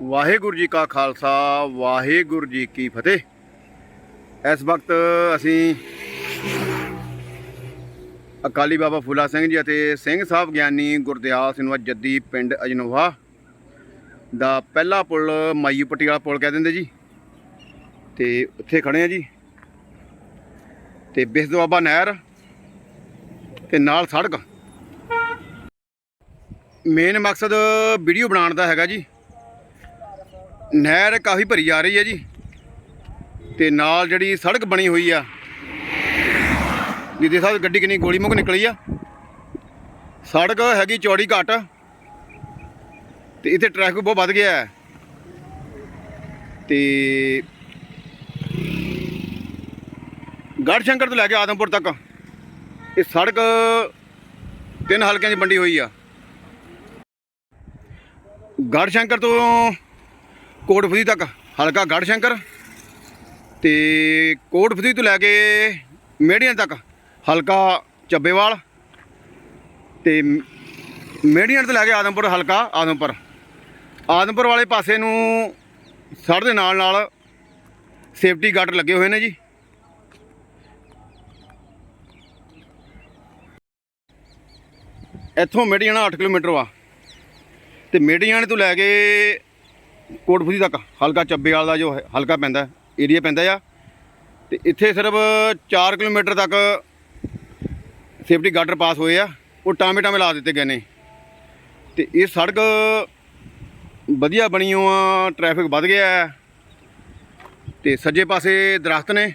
ਵਾਹਿਗੁਰੂ ਜੀ ਕਾ ਖਾਲਸਾ, ਵਾਹਿਗੁਰੂ ਜੀ ਕੀ ਫਤਿਹ। ਇਸ ਵਕਤ ਅਸੀਂ ਅਕਾਲੀ ਬਾਬਾ ਫੂਲਾ ਸਿੰਘ ਜੀ ਅਤੇ ਸਿੰਘ ਸਾਹਿਬ ਗਿਆਨੀ ਗੁਰਦਿਆਲ ਸਿੰਘ ਜੱਦੀ ਪਿੰਡ ਅਜਨੋਹਾ ਦਾ ਪਹਿਲਾ ਪੁਲ ਮਾਈ ਪੱਟੀ ਵਾਲਾ ਪੁਲ ਕਹਿ ਦਿੰਦੇ ਜੀ। ਤੇ ਉੱਥੇ ਖੜੇ ਆ ਜੀ। ਤੇ ਬਿਸਦਵਾਬਾ ਨਹਿਰ ਤੇ ਨਾਲ ਸੜਕ। ਮੇਨ ਮਕਸਦ ਵੀਡੀਓ ਬਣਾਉਣ ਦਾ ਹੈਗਾ ਜੀ। ਨਹਿਰ ਕਾਫੀ ਭਰੀ ਜਾ ਰਹੀ ਹੈ ਜੀ। ਤੇ ਨਾਲ ਜਿਹੜੀ ਸੜਕ ਬਣੀ ਹੋਈ ਆ ਜਿਹਦੇ ਸਾਹਿਬ ਗੱਡੀ ਕਿੰਨੀ ਗੋਲੀ ਮੁੱਕ ਨਿਕਲੀ ਆ। ਸੜਕ ਹੈਗੀ ਚੌੜੀ ਘੱਟ, ਤੇ ਇੱਥੇ ਟ੍ਰੈਫਿਕ ਬਹੁਤ ਵੱਧ ਗਿਆ ਹੈ। ਤੇ ਗੜ੍ਹ ਸ਼ੰਕਰ ਤੋਂ ਲੈ ਕੇ ਆਦਮਪੁਰ ਤੱਕ ਇਹ ਸੜਕ ਤਿੰਨ ਹਲਕਿਆਂ 'ਚ ਵੰਡੀ ਹੋਈ ਆ। ਗੜ੍ਹ ਸ਼ੰਕਰ ਤੋਂ ਕੋਟਫੁਦੀ ਤੱਕ, ਹਲਕਾ ਗੜ੍ਹ ਸ਼ੰਕਰ ਤੇ ਕੋਟਫੁਦੀ ਤੋਂ ਲੈ ਕੇ ਮੇੜੀਆਂ ਤੱਕ, ਹਲਕਾ ਚੱਬੇਵਾਲ ਤੇ ਮੇੜੀਆਂ ਤੋਂ ਲੈ ਕੇ ਆਦਮਪੁਰ, ਹਲਕਾ ਆਦਮਪੁਰ। ਆਦਮਪੁਰ ਵਾਲੇ ਪਾਸੇ ਨੂੰ ਸੜ ਦੇ ਨਾਲ ਨਾਲ ਸੇਫਟੀ ਗਾਰਡ ਲੱਗੇ ਹੋਏ ਨੇ ਜੀ। ਇੱਥੋਂ ਮੇੜੀਆਂ 8 ਕਿਲੋਮੀਟਰ ਵਾ। ਤੇ ਮੇੜੀਆਂ ਤੋਂ ਲੈ ਕੇ ਕੋਟਫੁਦੀ ਤੱਕ, ਹਲਕਾ ਚੱਬੇਵਾਲ ਦਾ ਜੋ ਹਲਕਾ ਪੈਂਦਾ ਏਰੀਆ ਪੈਂਦਾ ਆ। ਤੇ ਇੱਥੇ ਸਿਰਫ 4 ਕਿਲੋਮੀਟਰ ਤੱਕ ਸੇਫਟੀ ਗਾਰਡਰ ਪਾਸ ਹੋਏ ਆ, ਉਹ ਟਾਮੇ ਟਾਮੇ ਲਾ ਦਿੱਤੇ ਗਏ ਨੇ। ਤੇ ਇਹ ਸੜਕ ਵਧੀਆ ਬਣੀ ਹੋ ਆ ਟ੍ਰੈਫਿਕ ਵੱਧ ਗਿਆ ਹੈ ਤੇ ਸੱਜੇ ਪਾਸੇ ਦਰਖਤ ਨੇ,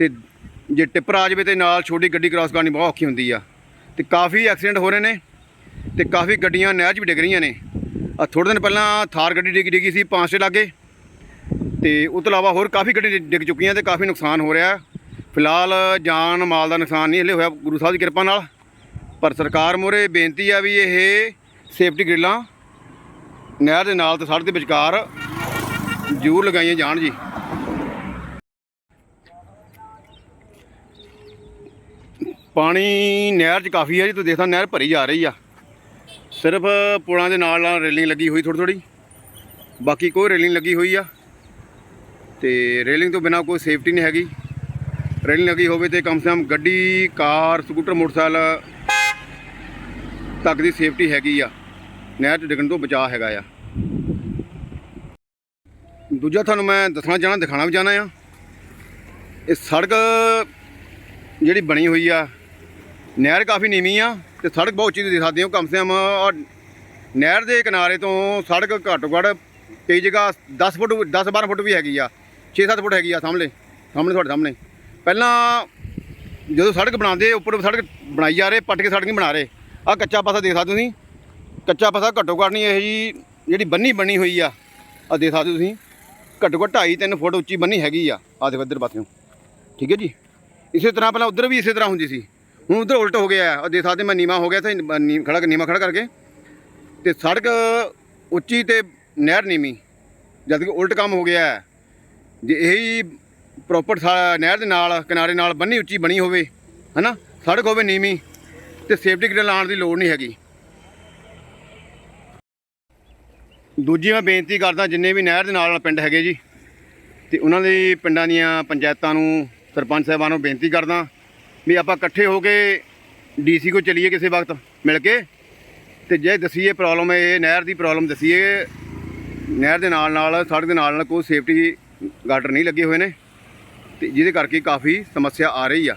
ਤੇ ਜੇ ਟਿੱਪਰ ਆ ਜਾਵੇ ਤੇ ਨਾਲ ਛੋਟੀ ਗੱਡੀ ਕ੍ਰਾਸ ਕਰਨੀ ਬਹੁਤ ਔਖੀ ਹੁੰਦੀ ਆ। ਤੇ ਕਾਫੀ ਐਕਸੀਡੈਂਟ ਹੋ ਰਹੇ ਨੇ, ਤੇ ਕਾਫੀ ਗੱਡੀਆਂ ਨਹਿਰ 'ਚ ਵੀ ਡਿੱਗ ਰਹੀਆਂ ਨੇ। ਆ ਥੋੜੇ ਦਿਨ ਪਹਿਲਾਂ ਥਾਰ ਗੱਡੀ ਡਿੱਗ ਡਿੱਗੀ ਸੀ ਪੰਜ ਛੇ ਲਾਗੇ। ਤੇ ਉਸ ਤੋਂ ਇਲਾਵਾ ਹੋਰ ਕਾਫੀ ਗੱਡੀ ਡਿ- ਡਿੱਗ ਚੁੱਕੀਆਂ ਤੇ ਕਾਫੀ ਨੁਕਸਾਨ ਹੋ ਰਿਹਾ। ਫਿਲਹਾਲ ਜਾਨ ਮਾਲ ਦਾ ਨੁਕਸਾਨ ਨਹੀਂ ਹਲੇ ਹੋਇਆ, ਗੁਰੂ ਸਾਹਿਬ ਦੀ ਕਿਰਪਾ ਨਾਲ। ਪਰ ਸਰਕਾਰ ਮੋਰੇ ਬੇਨਤੀ ਆ ਵੀ ਇਹ ਸੇਫਟੀ ਗ੍ਰਿਲਾਂ ਨਹਿਰ ਦੇ ਨਾਲ ਤੇ ਸੜਕ ਦੇ ਵਿਚਕਾਰ ਜ਼ਰੂਰ ਲਗਾਈਆਂ ਜਾਣ ਜੀ। ਪਾਣੀ ਨਹਿਰ 'ਚ ਕਾਫੀ ਹੈ ਜੀ, ਤੁਸੀਂ ਦੇਖਦਾ ਨਹਿਰ ਭਰੀ ਜਾ ਰਹੀ ਆ। ਸਿਰਫ ਪੁਲਾਂ ਦੇ ਨਾਲ ਨਾਲ ਰੇਲਿੰਗ ਲੱਗੀ ਹੋਈ ਥੋੜੀ ਥੋੜੀ ਬਾਕੀ ਕੋਈ ਰੇਲਿੰਗ ਲੱਗੀ ਹੋਈ ਆ। ਤੇ ਰੇਲਿੰਗ ਤੋਂ ਬਿਨਾ ਕੋਈ ਸੇਫਟੀ ਨਹੀਂ ਹੈਗੀ। ਰੇਲਿੰਗ ਲੱਗੀ ਹੋਵੇ ਤੇ ਕਮ ਸੇ ਕਮ ਗੱਡੀ, ਕਾਰ, ਸਕੂਟਰ, ਮੋਟਰਸਾਈਕਲ ਤੱਕ ਦੀ ਸੇਫਟੀ ਹੈਗੀ ਆ। ਨਹਿਰ 'ਚ ਡਿੱਗਣ ਤੋਂ ਬਚਾਅ ਹੈਗਾ ਆ। ਦੂਜਾ ਤੁਹਾਨੂੰ ਮੈਂ ਦੱਸਣਾ ਚਾਹਣਾ ਦਿਖਾਣਾ ਵੀ ਚਾਹਨਾ ਆ। ਇਹ ਸੜਕ ਜਿਹੜੀ ਬਣੀ ਹੋਈ ਆ, ਨਹਿਰ ਕਾਫੀ ਨੀਵੀਂ ਆ। ਤੇ ਸੜਕ ਬਹੁਤ ਉੱਚੀ ਤੁਸੀਂ ਦੇਖ ਸਕਦੇ ਹੋ, ਕਮ ਸੇ ਕਮ ਨਹਿਰ ਦੇ ਕਿਨਾਰੇ ਤੋਂ ਸੜਕ ਘੱਟੋ ਘੱਟ ਕਈ ਜਗ੍ਹਾ 10 ਫੁੱਟ 10 12 ਫੁੱਟ ਵੀ ਹੈਗੀ ਆ 6-7 ਫੁੱਟ ਹੈਗੀ ਆ ਸਾਹਮਣੇ ਸਾਹਮਣੇ ਤੁਹਾਡੇ ਸਾਹਮਣੇ। ਪਹਿਲਾਂ ਜਦੋਂ ਸੜਕ ਬਣਾਉਂਦੇ, ਉੱਪਰ ਸੜਕ ਬਣਾਈ ਜਾ ਰਹੇ, ਪੱਟ ਕੇ ਸੜਕ ਨਹੀਂ ਬਣਾ ਰਹੇ। ਆ ਕੱਚਾ ਪਾਸਾ ਦੇਖ ਸਕਦੇ ਹੋ ਤੁਸੀਂ, ਕੱਚਾ ਪਾਸਾ ਘੱਟੋ ਘੱਟ ਨਹੀਂ, ਇਹ ਜੀ ਜਿਹੜੀ ਬੰਨੀ ਬਣੀ ਹੋਈ ਆ ਆ ਦੇਖ ਸਕਦੇ ਹੋ ਤੁਸੀਂ, ਘੱਟੋ ਘੱਟ 2.5 3 ਫੁੱਟ ਉੱਚੀ ਬੰਨੀ ਹੈਗੀ ਆ ਆ ਦੇਖੋ ਇੱਧਰ ਪਾਸਿਓਂ। ਠੀਕ ਹੈ ਜੀ? ਇਸੇ ਤਰ੍ਹਾਂ ਪਹਿਲਾਂ ਉਧਰ ਵੀ ਇਸੇ ਤਰ੍ਹਾਂ ਹੁੰਦੀ ਸੀ। ਹੁਣ ਉਧਰ ਉਲਟ ਹੋ ਗਿਆ। ਆ ਦੇਖ ਸਕਦੇ ਮੈਂ ਨੀਵਾ ਹੋ ਗਿਆ ਤੇ ਨੀ- ਖੜਾ ਨੀਵਾ ਖੜਾ ਕਰਕੇ ਤੇ ਸੜਕ ਉੱਚੀ ਤੇ ਨਹਿਰ ਨੀਵੀਂ ਜਦ ਕਿ ਉਲਟ ਕੰਮ ਹੋ ਗਿਆ। ਹੈ। ਜੇ ਇਹੀ ਪ੍ਰੋਪਰ ਨਹਿਰ ਦੇ ਨਾਲ, ਕਿਨਾਰੇ ਨਾਲ ਬੰਨੀ ਉੱਚੀ ਬਣੀ ਹੋਵੇ, ਹਨਾ? ਸੜਕ ਹੋਵੇ ਨੀਵੀਂ, ਤੇ ਸੇਫਟੀ ਗ੍ਰਿਲ ਲਾਉਣ ਦੀ ਲੋੜ ਨਹੀਂ ਹੈਗੀ। ਦੂਜੀ ਮੈਂ ਬੇਨਤੀ ਕਰਦਾ, ਜਿੰਨੇ ਵੀ ਨਹਿਰ ਦੇ ਨਾਲ ਨਾਲ ਪਿੰਡ ਹੈਗੇ ਜੀ, ਤੇ ਉਹਨਾਂ ਦੇ ਪਿੰਡਾਂ ਦੀਆਂ ਪੰਚਾਇਤਾਂ ਨੂੰ, ਸਰਪੰਚ ਸਾਹਿਬਾਨ ਨੂੰ ਬੇਨਤੀ ਕਰਦਾ। ਵੀ ਆਪਾਂ ਇਕੱਠੇ ਹੋ ਕੇ ਡੀਸੀ ਕੋ ਚਲੀਏ ਕਿਸੇ ਵਕਤ ਮਿਲ ਕੇ ਤੇ ਜੇ ਦਸੀਏ ਪ੍ਰੋਬਲਮ ਇਹ ਨਹਿਰ ਦੀ ਪ੍ਰੋਬਲਮ ਦਸੀਏ, ਨਹਿਰ ਦੇ ਨਾਲ ਨਾਲ, ਸੜਕ ਦੇ ਨਾਲ ਨਾਲ ਕੋਈ ਸੇਫਟੀ ਗਾਰਡਰ ਨਹੀਂ ਲੱਗੇ ਹੋਏ ਨੇ ਤੇ ਜਿਹਦੇ ਕਰਕੇ ਕਾਫੀ ਸਮੱਸਿਆ ਆ ਰਹੀ ਆ।